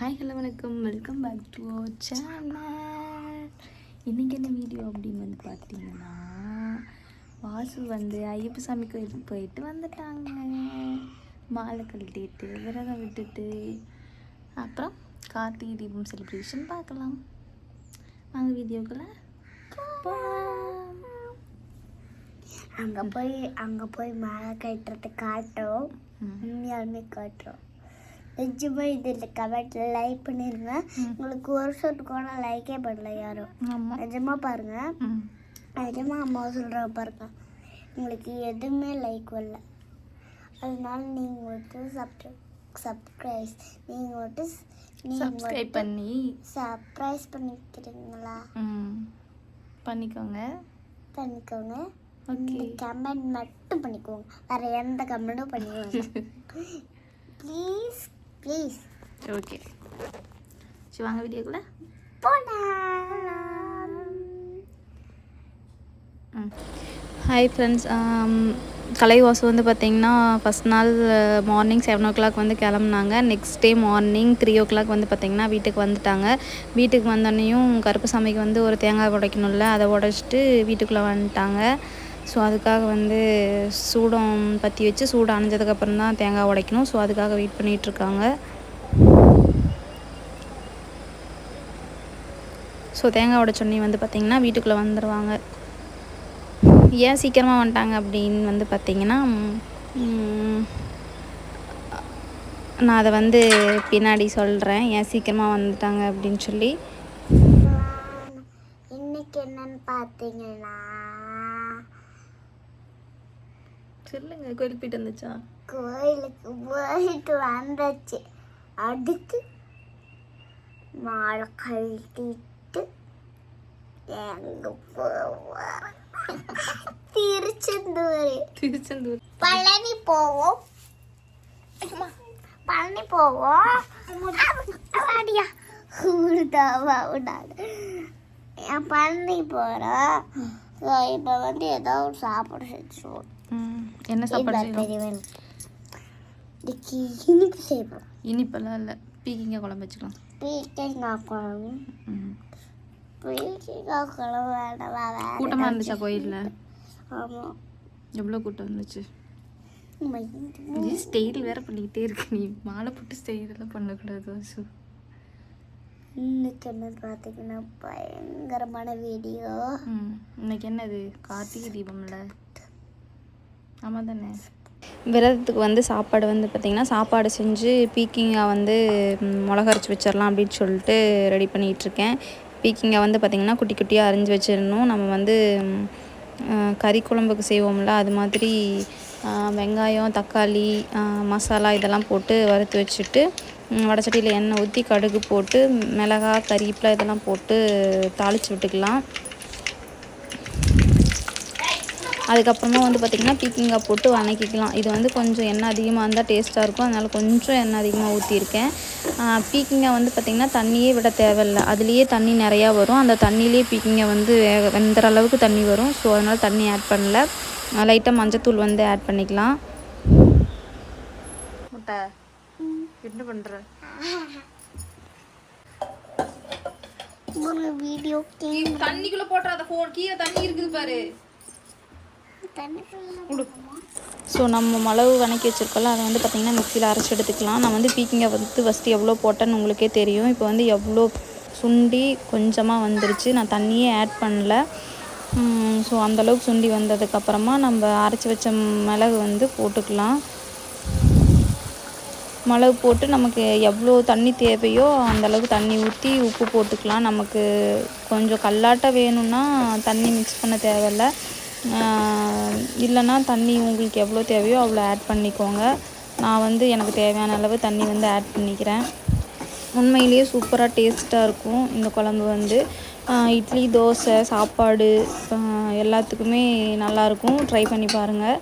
Hi hello வணக்கம். Welcome back to our channel இன்றைக்கி என்ன வீடியோ அப்படின்னு வந்து பார்த்தீங்கன்னா வாசு வந்து ஐயப்ப சாமி கோயிலுக்கு போயிட்டு வந்துட்டாங்க. மாலை கழட்டிட்டு விரதம் விட்டுட்டு. அப்புறம் கார்த்திகை தீபம் செலிப்ரேஷன் பார்க்கலாம். வாங்க வீடியோக்குள்ள அங்கே போய் அங்கே போய் மழை கட்டுறது காட்டுறோம். உண்மையாலுமே காட்டுறோம். நிஜமா இதில் கமெண்ட்டில் லைக் பண்ணிருங்க. ம். உங்களுக்கு ஒரு சொட்டு கூட லைக்கே பண்ணல யாரும். ஆமாம் நிஜமா பாருங்க. ம். நிஜமா அம்மா சொல்கிற பாருங்க. உங்களுக்கு எதுவுமே லைக் வரல. அதனால நீங்கள் வந்துட்டு சப்ஸ்கிரை சப்ஸ்கிரைஸ் நீங்கள் வந்துட்டு சப்ஸ்கிரைப் பண்ணி. சர்ப்ரைஸ் பண்ணிக்கிறீங்களா? பண்ணிக்கோங்க. பண்ணிக்கோங்க. கமெண்ட் மட்டும் பண்ணிக்கோங்க. வேற எந்த கமெண்ட்டும் பண்ணிக்கோங்க. ப்ளீஸ் ப்ளீஸ் ஓகே சரி வாங்க வீடியோக்குள்ள ஹாய் ஃப்ரெண்ட்ஸ் கலைவாசு வந்து பார்த்திங்கன்னா ஃபஸ்ட் நாள் மார்னிங் செவன் ஓ கிளாக் வந்து கிளம்புனாங்க. Next day morning three o'clock வந்து பார்த்திங்கன்னா வீட்டுக்கு வந்துட்டாங்க. வீட்டுக்கு வந்தோடனையும் கருப்பு சாமிக்கு வந்து ஒரு தேங்காய் உடைக்கணும்ல அதை உடச்சிட்டு வீட்டுக்குள்ளே வந்துட்டாங்க. ஸோ அதுக்காக வந்து சூடம் பற்றி வச்சு சூடு அணைஞ்சதுக்கப்புறம் தான் தேங்காய் உடைக்கணும். ஸோ அதுக்காக வெயிட் பண்ணிகிட்ருக்காங்க. ஸோ தேங்காய் உடைச்சோடனே வந்து பார்த்திங்கன்னா வீட்டுக்குள்ளே வந்துடுவாங்க ஏன் சீக்கிரமாக வந்துட்டாங்க அப்படின்னு வந்து பார்த்திங்கன்னா நான் அதை வந்து பின்னாடி சொல்கிறேன் ஏன் சீக்கிரமாக வந்துட்டாங்க அப்படின்னு சொல்லி. இன்னைக்கு என்னன்னு பார்த்தீங்கன்னா சொல்லுங்க கோயிலுக்கு போயிட்டு வந்துச்சா? கோயிலுக்கு போயிட்டு வந்தாச்சு. அடுத்து மாலை கழட்டிட்டு எங்க போவோம் திருச்செந்தூர். திருச்செந்தூர். பழனி போவோம். பழனி போவோம். விடாது என் பழனி போகிறோம் இப்போ வந்து ஏதோ ஒரு சாப்பாடு ம், என்ன சாப்பாடு செய்யணும்? இன்னைக்கு இனிப்பு செய்வோம். இனிப்பெல்லாம் இல்லை. பீக்கிங்க குழம்பு வச்சுக்கலாம். பீக்கங்காய் குழம்பு. பீக்கங்காய் குழம்பு வேணவா கூட்டமாக இருந்துச்சா கோயிலில்? ஆமாம் எவ்வளோ கூட்டம் இருந்துச்சு? ஸ்டெயில் வேற பண்ணிக்கிட்டே இருக்கு. நீ மாலை போட்டு ஸ்டெயிலெல்லாம் பண்ணக்கூடாது வாசு. இன்னைக்கு என்ன பார்த்தீங்கன்னா பயங்கரமான வீடியோ இன்னைக்கு என்னது? கார்த்திகை தீபம்ல? ஆமாம் தானே விரதத்துக்கு வந்து சாப்பாடு வந்து பார்த்திங்கன்னா சாப்பாடு செஞ்சு பீக்கிங்காக வந்து மிளகரைச்சி மிளகா வச்சிடலாம் அப்படின்னு சொல்லிட்டு ரெடி பண்ணிகிட்ருக்கேன் பீக்கிங்காக வந்து பார்த்திங்கன்னா குட்டி குட்டியாக அரிஞ்சு வச்சிடணும் நம்ம வந்து கறி குழம்புக்கு செய்வோம்ல அது மாதிரி வெங்காயம் தக்காளி மசாலா இதெல்லாம் போட்டு வறுத்து வச்சுட்டு வடச்சட்டியில் எண்ணெய் ஊற்றி கடுகு போட்டு மிளகா கறிப்பில் இதெல்லாம் போட்டு தாளித்து விட்டுக்கலாம். அதுக்கப்புறமா வந்து பார்த்திங்கன்னா பீக்கிங்காய் போட்டு வணக்கிக்கலாம். இது வந்து கொஞ்சம் எண்ணெய் அதிகமாக இருந்தால் டேஸ்ட்டாக இருக்கும். அதனால் கொஞ்சம் எண்ணெய் அதிகமாக ஊற்றிருக்கேன் பீக்கிங்காய் வந்து பார்த்திங்கன்னா தண்ணியே விட தேவையில்லை. அதுலேயே தண்ணி நிறையா வரும். அந்த தண்ணியிலே பீக்கிங்காய் வந்து வேக வெந்துற அளவுக்கு தண்ணி வரும். ஸோ அதனால் தண்ணி ஆட் பண்ணல. லைட்டாக மஞ்சத்தூள் வந்து ஆட் பண்ணிக்கலாம். முட்டை. என்ன பண்ணுற ஒரு வீடியோ தண்ணிக்குள்ளே போட்டுறாத ஃபோன் கீழே தண்ணி இருக்குது பாரு. ஸோ நம்ம மிளகு வணக்கி வச்சுருக்கோம்ல அதை வந்து பார்த்திங்கன்னா மிக்சியில் அரைச்சி எடுத்துக்கலாம். நான் வந்து பீக்கிங்கை வந்து ஃபஸ்ட்டு எவ்வளோ போட்டேன்னு உங்களுக்கே தெரியும். இப்போ வந்து எவ்வளோ சுண்டி கொஞ்சமாக வந்துருச்சு. நான் தண்ணியே ஆட் பண்ணல. ஸோ அந்தளவுக்கு சுண்டி வந்ததுக்கப்புறமா நம்ம அரைச்சி வச்ச மிளகு வந்து போட்டுக்கலாம். மிளகு போட்டு நமக்கு எவ்வளோ தண்ணி தேவையோ அந்தளவுக்கு தண்ணி ஊற்றி உப்பு போட்டுக்கலாம். நமக்கு கொஞ்சம் கல்லாட்டம் வேணும்னா தண்ணி மிக்ஸ் பண்ண தேவையில்ல. இல்லைன்னா தண்ணி உங்களுக்கு எவ்வளோ தேவையோ அவ்வளோ ஆட் பண்ணிக்கோங்க. நான் வந்து எனக்கு தேவையான அளவு தண்ணி வந்து ஆட் பண்ணிக்கிறேன். உண்மையிலேயே சூப்பராக டேஸ்ட்டாக இருக்கும் இந்த குழம்பு வந்து. இட்லி தோசை சாப்பாடு எல்லாத்துக்குமே நல்லாயிருக்கும் ட்ரை பண்ணி பாருங்கள்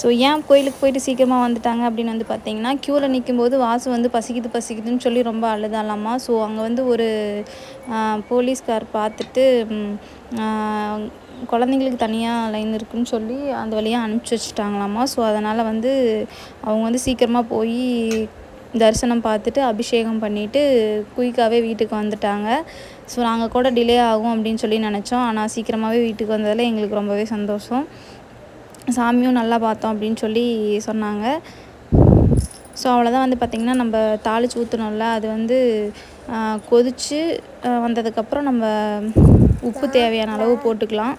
ஸோ ஏன் கோயிலுக்கு போயிட்டு சீக்கிரமாக வந்துட்டாங்க அப்படின்னு வந்து பார்த்தீங்கன்னா க்யூவில் நிற்கும்போது வாசு வந்து பசிக்குது பசிக்குதுன்னு சொல்லி ரொம்ப அழுதாலாமா? ஸோ அங்கே வந்து ஒரு போலீஸ்கார் பார்த்துட்டு குழந்தைங்களுக்கு தனியாக லைன் இருக்குன்னு சொல்லி அந்த வழியாக அனுப்பிச்சி வச்சுட்டாங்களாமா? ஸோ அதனால் வந்து அவங்க வந்து சீக்கிரமாக போய் தரிசனம் பார்த்துட்டு அபிஷேகம் பண்ணிவிட்டு குயிக்காகவே வீட்டுக்கு வந்துட்டாங்க. ஸோ நாங்கள் கூட டிலே ஆகும் அப்படின்னு சொல்லி நினச்சோம். ஆனால் சீக்கிரமாகவே வீட்டுக்கு வந்ததில் எங்களுக்கு ரொம்பவே சந்தோஷம். சாமியும் நல்லா பார்த்தோம் அப்படின்னு சொல்லி சொன்னாங்க. ஸோ அவ்வளோதான் வந்து பார்த்திங்கன்னா நம்ம தாளிச்சு ஊற்றணும்ல அது வந்து கொதித்து வந்ததுக்கப்புறம் நம்ம உப்பு தேவையான அளவு போட்டுக்கலாம்.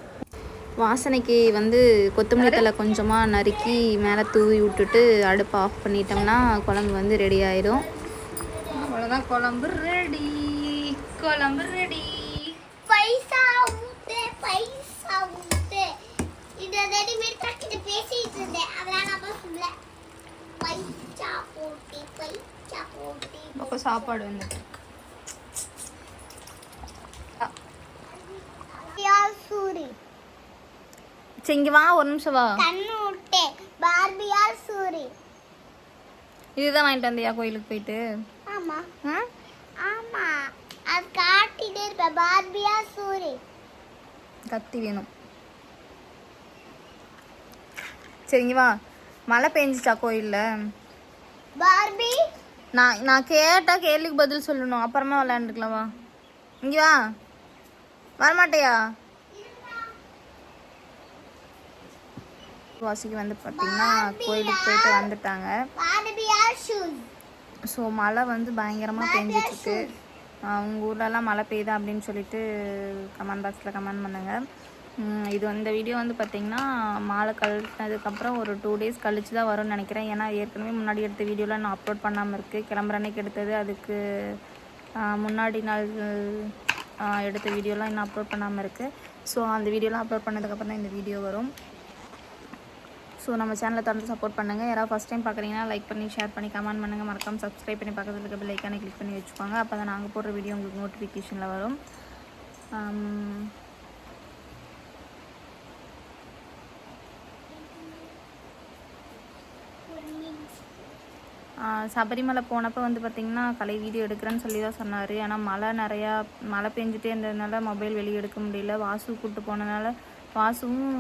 வாசனைக்கு வந்து கொத்தமல்லி தழை கொஞ்சமாக நறுக்கி மேலே தூவி விட்டுட்டு அடுப்பை ஆஃப் பண்ணிட்டோம்னா குழம்பு வந்து ரெடி ஆயிடும். அவ்வளோதான் குழம்பு ரெடி குழம்பு ரெடி பைசா ஊத்து பைசா ஊத்து இந்த ரெடிமேட் கிட்ட பேசிட்டு இருந்தேன் அதெல்லாம் நான் சொல்ல பைசா போட்டி பைசா போட்டி அப்போ சாப்பாடு சரி. இங்கே வா ஒரு நிமிஷம் வா. கண்ணு விட்டே பார்பியார் சூரி. இதுதான் வாங்கிட்டு வந்தியா கோயிலுக்கு போயிட்டு? ஆமா. ஆமா. அது காட்டிட்டே இருப்ப பார்பியார் சூரி. கத்தி வேணும். சரிங்க வா. மழை பெஞ்சிச்சா கோயிலில்? பார்பி நான் நான் கேட்ட கேள்விக்கு பதில் சொல்லணும். அப்புறமா விளையாண்டுக்கலாம்? இங்கே வா. வரமாட்டியா? வாசிக்கு வந்து பார்த்தீங்கன்னா கோயிலுக்கு போயிட்டு வந்துட்டாங்க. ஸோ மழை வந்து பயங்கரமாக பெஞ்சிட்ருக்கு உங்கள் ஊர்லலாம் மழை பெய்யுதா அப்படின்னு சொல்லிட்டு கமெண்ட் பாக்ஸில் கமெண்ட் பண்ணுங்கள் இது இந்த வீடியோ வந்து பார்த்திங்கன்னா மாலை கழினதுக்கப்புறம் ஒரு டூ டேஸ் கழிச்சு தான் வரும்னு நினைக்கிறேன். ஏன்னா ஏற்கனவே முன்னாடி எடுத்த வீடியோலாம் நான் அப்லோட் பண்ணாமல் இருக்குது கிளம்புற அன்னைக்கு எடுத்தது. அதுக்கு முன்னாடி நாள் எடுத்த வீடியோலாம் இன்னும் அப்லோட் பண்ணாமல் இருக்குது ஸோ அந்த வீடியோலாம் அப்லோட் பண்ணதுக்கப்புறம் தான் இந்த வீடியோ வரும். ஸோ நம்ம சேனலை தொடர்ந்து சப்போர்ட் பண்ணுங்கள் யாராவது ஃபஸ்ட் டைம் பார்க்குறீங்கன்னா லைக் பண்ணி ஷேர் பண்ணி கமெண்ட் பண்ணுங்கள் மறக்காமல் சப்ஸ்கிரைப் பண்ணி பக்கத்தில் இருக்க பெல் ஐக்கானை கிளிக் பண்ணி வச்சுக்கோங்க. அப்போ தான் நாங்கள் போடுற வீடியோ உங்களுக்கு நோட்டிஃபிகேஷனில் வரும். சபரிமலை போனப்போ வந்து பார்த்திங்கன்னா கலை வீடியோ எடுக்கிறேன்னு சொல்லி தான் சொன்னார். ஆனால் மழை நிறையா மழை பெஞ்சிட்டே இருந்ததுனால மொபைல் வெளியே எடுக்க முடியல. வாசு கூப்பிட்டு போனதுனால வாசுவும்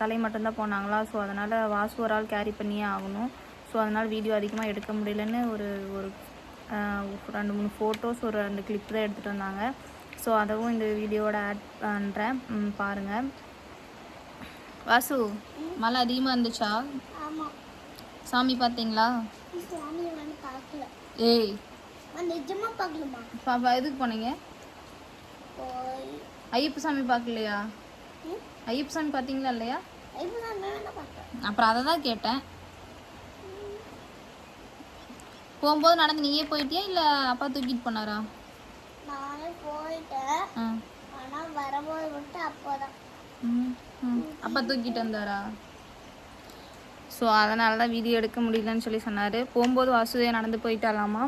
கலை மட்டும்தான் போனாங்களா? ஸோ அதனால் வாசு ஒரு ஆள் கேரி பண்ணியே ஆகணும். ஸோ அதனால் வீடியோ அதிகமாக எடுக்க முடியலன்னு ஒரு ஒரு ரெண்டு மூணு ஃபோட்டோஸ் ஒரு ரெண்டு கிளிப் தான் எடுத்துகிட்டு வந்தாங்க. ஸோ அதவும் இந்த வீடியோவோட ஆட் பண்ணுறேன் பாருங்கள் வாசு மழை அதிகமாக இருந்துச்சா? சாமி பார்த்தீங்களா? ஏய். பாப்பா எதுக்கு போனீங்க? ஐயப்ப சாமி பார்க்கலையா? ஐயப்ப சாமி பார்த்தீங்களா இல்லையா? அப்புறம் அதை தான் கேட்டேன். போகும்போது நடந்து நீயே போயிட்டியா இல்லை அப்பா தூக்கிட்டு போனாரா? நானே போயிட்டேன். ஆ. ஆனா வரும்போது மட்டும் அப்போதான். அப்பா தூக்கிட்டு வந்தாரா? ஸோ அதனால தான் வீடியோ எடுக்க முடியலன்னு சொல்லி சொன்னார். போகும்போது வாசுதேவ் நடந்து போயிட்டாலாமா?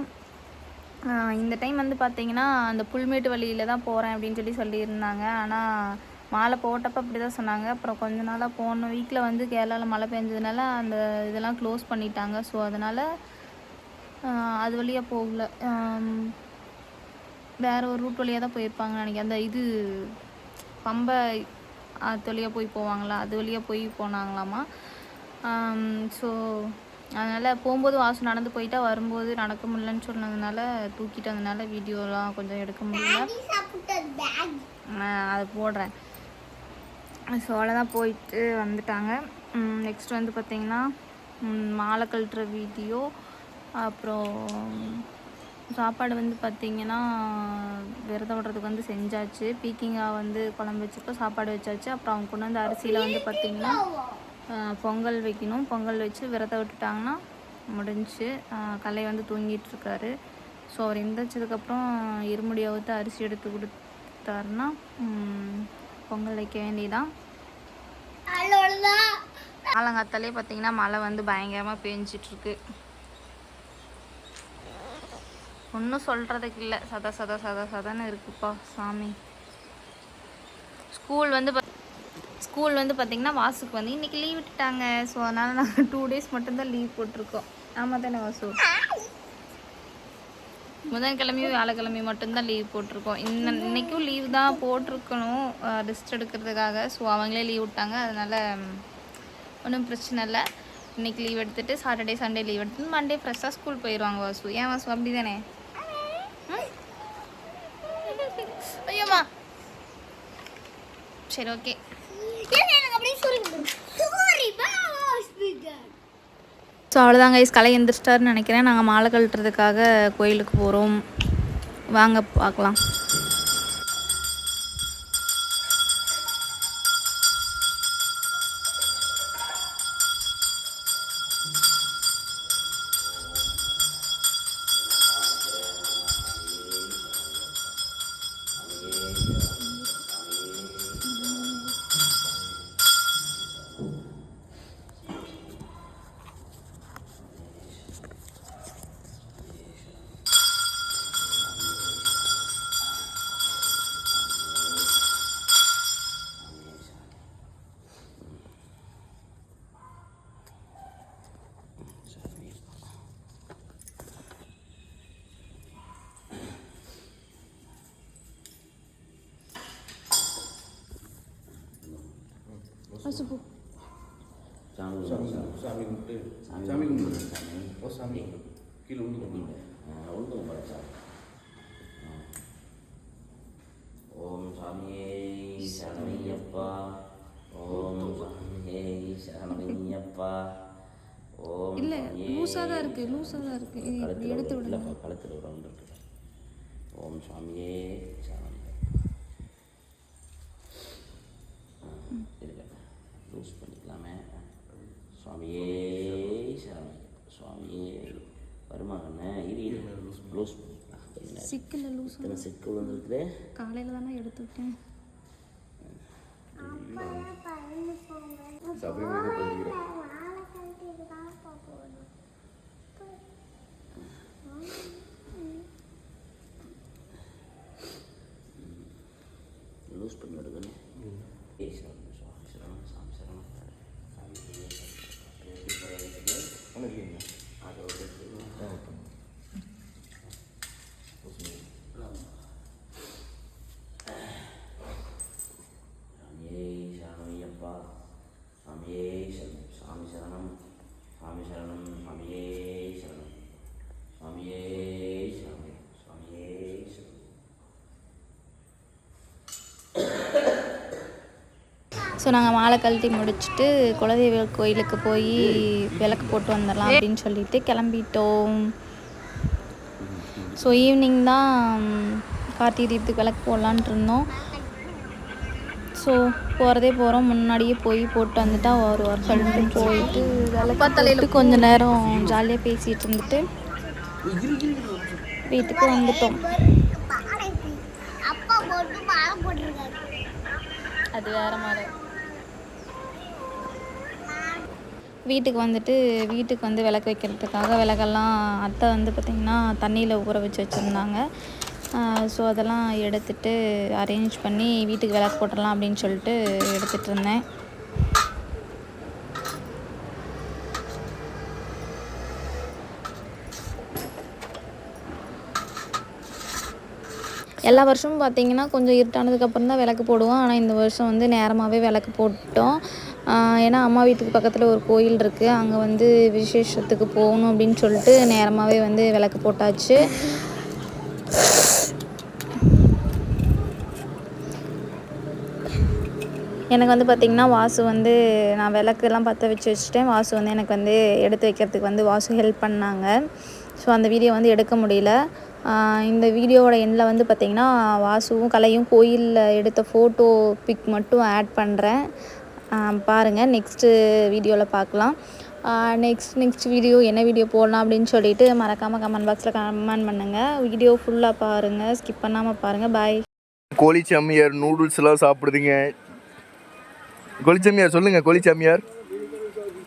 இந்த டைம் வந்து பார்த்தீங்கன்னா அந்த புல்மேட்டு வழியில் தான் போகிறேன் அப்படின்னு சொல்லி சொல்லியிருந்தாங்க. ஆனால் மாலை போட்டப்போ அப்படி தான் சொன்னாங்க. அப்புறம் கொஞ்ச நாளாக போன வீக்கில் வந்து கேரளாவில் மழை பெஞ்சதுனால அந்த இதெல்லாம் க்ளோஸ் பண்ணிட்டாங்க. ஸோ அதனால் அது வழியாக போகல. வேறு ஒரு ரூட் வழியாக தான் போயிருப்பாங்க நினைக்கிறேன். அந்த இது பம்பை அது வழியாக போய் போவாங்களா? அது வழியாக போய் போனாங்களாமா? ஸோ அதனால் போகும்போது வாசு நடந்து போயிட்டா வரும்போது நடக்க முடியலன்னு சொன்னதுனால தூக்கிட்டு வந்ததுனால வீடியோலாம் கொஞ்சம் எடுக்க முடியல. அதை போடுறேன். ஸோ அவ்வளோதான் போயிட்டு வந்துட்டாங்க. நெக்ஸ்ட் வந்து பார்த்திங்கன்னா மாலை கழட்டுற வீடியோ. அப்புறம் சாப்பாடு வந்து பார்த்திங்கன்னா விரதம் விடுறதுக்கு வந்து செஞ்சாச்சு. பீக்கிங்காக வந்து குழம்பு வச்சுருக்கோம் சாப்பாடு வச்சாச்சு. அப்புறம் அவங்க கொண்டு வந்து அரிசியில் வந்து பார்த்திங்கன்னா பொங்கல் வைக்கணும். பொங்கல் வச்சு விரதம் விட்டுட்டாங்கன்னா முடிஞ்சு. கலை வந்து தூங்கிட்டு இருக்காரு ஸோ அவர் எந்திரிச்சதுக்கப்புறம் இருமுடி அவுத்து அரிசி எடுத்து கொடுத்தாருன்னா பொங்கல் வைக்க வேண்டியதான் காலங்காத்தாலே ஆலங்காத்தாலே பார்த்தீங்கன்னா மழை வந்து பயங்கரமாக பேஞ்சிட்ருக்கு. ஒன்றும் சொல்கிறதுக்கு இல்லை. சத சத சத சதான்னு இருக்குப்பா சாமி. ஸ்கூல் வந்து ஸ்கூல் வந்து பார்த்திங்கன்னா வாசுக்கு வந்து இன்றைக்கி லீவ் விட்டுட்டாங்க. ஸோ அதனால் நாங்கள் டூ டேஸ் மட்டும்தான் லீவ் போட்டிருக்கோம். ஆமாம் தானே வாசு? புதன்கிழமையும் வியாழக்கிழமையும் மட்டும்தான் லீவ் போட்டிருக்கோம். இன்ன இன்றைக்கும் லீவ் தான் போட்டிருக்கணும் ரெஸ்ட் எடுக்கிறதுக்காக. ஸோ அவங்களே லீவ் விட்டாங்க. அதனால் ஒன்றும் பிரச்சனை இல்லை. இன்னைக்கு லீவ் எடுத்துட்டு சாட்டர்டே சண்டே லீவ் எடுத்துட்டு மண்டே ஃப்ரெஷ்ஷாக ஸ்கூல் போயிடுவாங்க வாசு. ஏன் வாசு அப்படி தானே ஐயோம்மா. சரி ஓகே ஸோ அவ்வளோதாங்க ஐஸ் கலை எந்திரிச்சிட்டாருன்னு நினைக்கிறேன். நாங்கள் மாலை கழட்டுறதுக்காக கோயிலுக்கு போகிறோம் வாங்க பார்க்கலாம். சாமி சாமி கும்பிட்டு சாமி கும்பிட்டு. சாமி ஓ சாமி. கீழே உண்டு உண்டு கும்பிட்டு ஓம் சாமியே சரணையப்பா. ஓம் சாமியே சரணையப்பா. ஓம் இல்லை லூஸாக தான் இருக்குது லூஸாக தான் கழுத்தில் எடுத்து விடல கழுத்தில் ஒரு ரவுண்ட் இருக்கு. ஓம் சாமியே சரணையப்பா. லூஸ் பண்ணிக்கலாமே சுவாமியே சரணையப்பா சுவாமியே வருமா கண்ணே இரு இரு. லூஸ் பண்ணிக்கலாம் சிக்கில் லூஸ் இத்தனை சிக்கு விழுந்துருக்குதே காலையில் தானே எடுத்து விட்டேன். லூஸ் பண்ணி விடுதுன்னு ஏய் சரணம் சுவாமி சரணம் சாமி சரணம் அது ஒரு சாமியே சரணையப்பா சாமியே சரணம் சாமி சரணம் சாமி சரணம் சாமியே சரணம் சாமியே சரணம் சாமியே சரணம் ஸோ நாங்கள் மாலை கழட்டி முடிச்சுட்டு குலதெய்வ கோயிலுக்கு போய் விளக்கு போட்டு வந்துடலாம் அப்படின்னு சொல்லிட்டு கிளம்பிட்டோம். ஸோ ஈவினிங் தான் கார்த்திகை தீபத்துக்கு விளக்கு போடலான்ட்டு இருந்தோம். ஸோ போகிறதே போகிறோம் முன்னாடியே போய் போட்டு வந்துட்டா ஒரு ஒரு சொல்லிட்டு போயிட்டு விளக்கு கொஞ்ச நேரம் ஜாலியாக பேசிகிட்டு இருந்துட்டு வீட்டுக்கு வந்துட்டோம். அது வேற மாதிரி. வீட்டுக்கு வந்துட்டு வீட்டுக்கு வந்து விளக்கு வைக்கிறதுக்காக விளக்கெல்லாம் அத்தை வந்து பார்த்திங்கன்னா தண்ணியில் ஊற வச்சு வச்சுருந்தாங்க. ஸோ அதெல்லாம் எடுத்துட்டு அரேஞ்ச் பண்ணி வீட்டுக்கு விளக்கு போட்டுடலாம் அப்படின்னு சொல்லிட்டு எடுத்துகிட்டு இருந்தேன். எல்லா வருஷமும் பார்த்தீங்கன்னா கொஞ்சம் இருட்டானதுக்கப்புறம் தான் விளக்கு போடுவோம். ஆனால் இந்த வருஷம் வந்து நேரமாகவே விளக்கு போட்டோம். ஏன்னா அம்மா வீட்டுக்கு பக்கத்தில் ஒரு கோயில் இருக்குது அங்கே வந்து விசேஷத்துக்கு போகணும் அப்படின்னு சொல்லிட்டு நேரமாகவே வந்து விளக்கு போட்டாச்சு. எனக்கு வந்து பார்த்திங்கன்னா வாசு வந்து நான் விளக்கெல்லாம் பற்ற வச்சு வச்சுட்டேன். வாசு வந்து எனக்கு வந்து எடுத்து வைக்கிறதுக்கு வந்து வாசு ஹெல்ப் பண்ணாங்க. ஸோ அந்த வீடியோ வந்து எடுக்க முடியல. இந்த வீடியோவோட எண்டில் வந்து பார்த்திங்கன்னா வாசுவும் கலையும் கோயிலில் எடுத்த ஃபோட்டோ பிக் மட்டும் ஆட் பண்ணுறேன் பாருங்கள் நெக்ஸ்ட்டு வீடியோவில் பார்க்கலாம் நெக்ஸ்ட் நெக்ஸ்ட் வீடியோ என்ன வீடியோ போடலாம் அப்படின்னு சொல்லிட்டு மறக்காமல் கமெண்ட் பாக்ஸில் கமெண்ட் பண்ணுங்கள் வீடியோ ஃபுல்லாக பாருங்கள் ஸ்கிப் பண்ணாமல் பாருங்கள் பாய் கோழிச்சம்மியார் நூடுல்ஸ்லாம் சாப்பிடுதுங்க கோழிச்சம்மியார் சொல்லுங்கள் கோழிச்சம்மியார்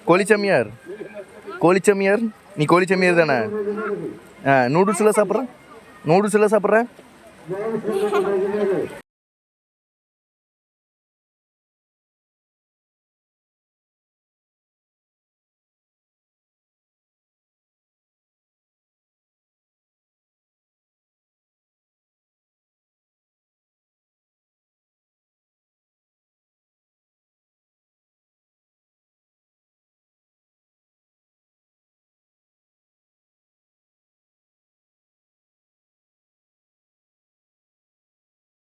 கோழிச்சம்மியார் கோழிச்சம்மியார் நீ கோழிச்சம்மியார் தானே? ஆ நூடுல்ஸ்லாம் சாப்பிட்றேன் நூடுல்ஸ்லாம் சாப்பிட்ற?